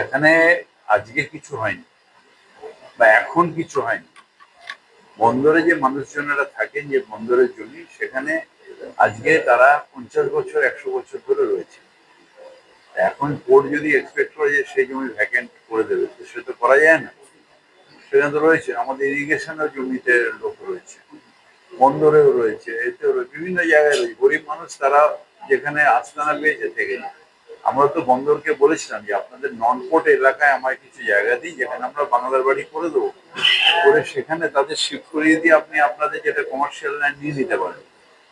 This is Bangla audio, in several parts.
এখানে আজকে কিছু হয়নি বা এখন কিছু হয়নি। বন্দরে যে মানুষজনেরা থাকেন, যে বন্দরের জমি, সেখানে আজকে তারা পঞ্চাশ বছর, একশো বছর ধরে রয়েছে। এখন কোর্ট যদি এক্সপেক্ট করে যে সেই জমি ভ্যাকেন্ট করে দেবে সে তো করা যায় না। সেখানে তো রয়েছে, আমাদের ইরিগেশনের জমিতে লোক রয়েছে, বন্দরেও রয়েছে, এতেও বিভিন্ন জায়গায় রয়েছে। গরিব মানুষ তারা যেখানে আস্তানা পেয়েছে, থেকে যায়। আমরা তো বন্দরকে বলেছিলাম যে আপনাদের নন পোর্ট এলাকায় আমার কিছু জায়গা দিই যেখানে আমরা বাংলার বাড়ি করে দেবো। করে সেখানে তাদের শিফট করিয়ে দিয়ে আপনি আপনাদের যেটা কমার্শিয়াল ল্যান্ড নিয়ে নিতে পারেন।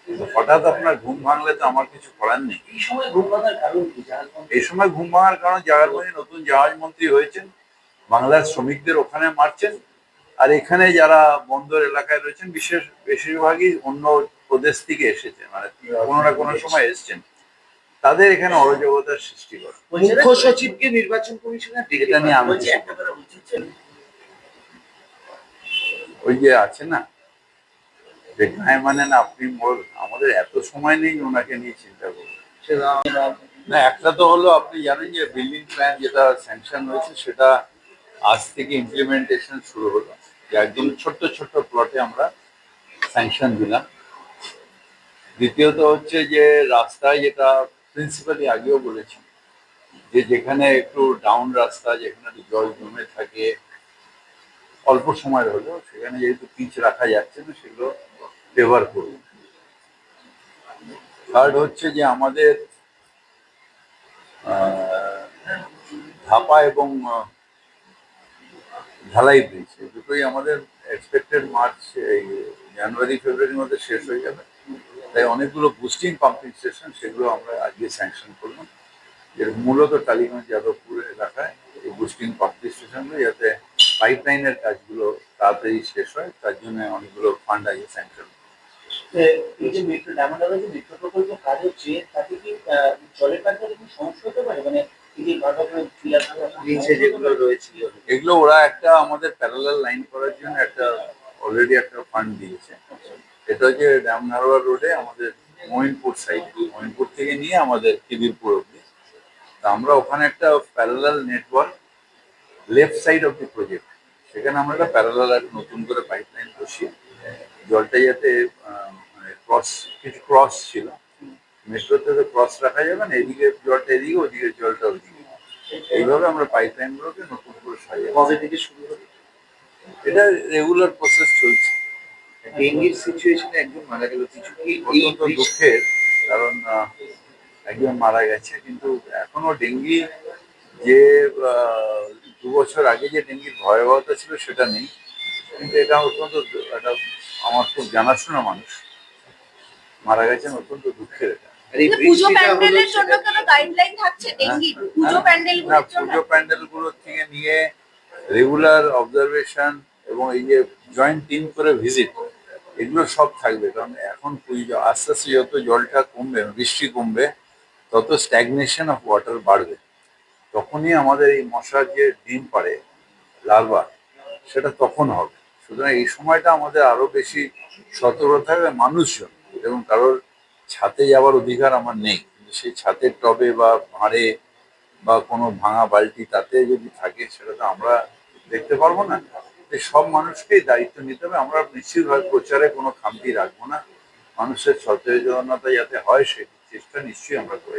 কিন্তু হঠাৎ আপনার ঘুম ভাঙলে তো আমার কিছু করার নেই। এই সময় ঘুম ভাঙার কারণ কি? জাহাজ মন্ত্রী এই সময় ঘুম ভাঙার কারণ জাহাজমন্ত্রী নতুন জাহাজ মন্ত্রী হয়েছেন। বাংলার শ্রমিকদের ওখানে মারছেন। আর এখানে যারা বন্দর এলাকায় রয়েছেন বিশেষ বেশিরভাগই অন্য প্রদেশ থেকে এসেছেন। মানে কোনো না কোনো সময় এসেছেন। তাদের এখানে অরাজকতার সৃষ্টি করে। মুখ্য সচিবকে নির্বাচন কমিশনার এটা নিয়ে আমি ওই যে আছে না যে গায়ে মানে না আপনি মোর আমাদের এত সময় নেই ওনাকে নিয়ে চিন্তা করব না একটা তো হলো আপনি জানেন যে বিল্ডিং প্ল্যান যেটা স্যাংশন হয়েছে সেটা আজ থেকে ইমপ্লিমেন্টেশন শুরু হলো। যে একদম ছোট্ট ছোট্ট প্লটে আমরা স্যাংশন দিলাম। দ্বিতীয়ত হচ্ছে যে রাস্তায় যেটা প্রিন্সিপালি আগেও বলেছি যে যেখানে একটু ডাউন রাস্তা, যেখানে একটু জল জমে থাকে, অল্প সময়ের হলেও সেখানে যেহেতু পিচ রাখা যাচ্ছে না, সেগুলো ব্যবহার করুন থার্ড হচ্ছে যে আমাদের ধাপা এবং ঢালাই ব্রিজ দুটোই আমাদের এক্সপেক্টেড মার্চ এই জানুয়ারি ফেব্রুয়ারির মধ্যে শেষ হয়ে যাবে। তাই অনেকগুলো বুস্টিং পাম্পিং স্টেশন সেগুলো আমরা আজকে স্যাংশন করলাম। যেটা মূলত টালিগঞ্জ যাদবপুর এলাকায় এই বুস্টিং পাম্পিং স্টেশনগুলো যাতে পাইপ লাইনের কাজগুলো তাড়াতাড়ি শেষ হয় তার জন্য অনেকগুলো ফান্ড আজকে স্যাংশন এ, এই যে মেট্রো ডায়মন্ড যে মেট্রো প্রকল্প কাজ হচ্ছে তাতে কি জলের সমস্যা হতে পারে? মানে যে নিচে যেগুলো রয়েছিল এগুলো ওরা একটা আমাদের প্যারালাল লাইন করার জন্য একটা অলরেডি একটা ফান্ড দিয়েছে। এটা হচ্ছে ড্যাম নারোয়ার রোডে আমাদের মহিনপুর সাইড মহিনপুর থেকে নিয়ে আমাদের খিদিরপুর অব্দি তা আমরা ওখানে একটা parallel network left side of the project সেখানে আমরা একটা প্যারালাল একটা নতুন করে পাইপ লাইন বসিয়ে জলটা যাতে ক্রস কিছু ক্রস ছিল। মেট্রোতে তো ক্রস রাখা যাবে না এদিকে জলটা এদিকে ওদিকে জলটা ওদিকে। এইভাবে আমরা পাইপ লাইনগুলোকে নতুন করে হবে এটা রেগুলার প্রসেস চলছে। ডেঙ্গির সিচুয়েশনে একজন মারা গেল কিছু কি অত্যন্ত দুঃখের কারণ একজন মারা গেছে কিন্তু এখনও ডেঙ্গি যে আহ, দু বছর আগে যে ডেঙ্গির ভয়াবহতা ছিল সেটা নেই। কিন্তু এটা অত্যন্ত একটা আমার খুব জানাশোনা মানুষ। মারা গেছেন অত্যন্ত দুঃখের এটা। পুজো প্যান্ডেলের জন্য কোনো গাইডলাইন থাকছে ডেঙ্গির পুজো প্যান্ডেল না জন্য? পুজো প্যান্ডেল থেকে নিয়ে রেগুলার অবজারভেশন এবং এই যে জয়েন্ট টিম করে ভিজিট এগুলো সব থাকবে, কারণ এখন আস্তে আস্তে যত জলটা কমবে, বৃষ্টি কমবে, তত স্ট্যাগনেশন অফ ওয়াটার বাড়বে। তখনই আমাদের এই মশার যে ডিম পাড়ে লার্ভা সেটা তখন হবে। সুতরাং এই সময়টা আমাদের আরও বেশি সতর্ক থাকবে মানুষজন, এবং কারোর ছাতে যাওয়ার অধিকার আমার নেই। কিন্তু সেই ছাতের টবে বা ভাঁড়ে বা কোনো ভাঙা বালতি তাতে যদি থাকে, সেটা তো আমরা দেখতে পারব না। সব মানুষকেই দায়িত্ব নিতে হবে। আমরা নিশ্চিতভাবে প্রচারে কোনো খামতি রাখব না। মানুষের সচেতনতা যাতে হয় সেই চেষ্টা নিশ্চয়ই আমরা করে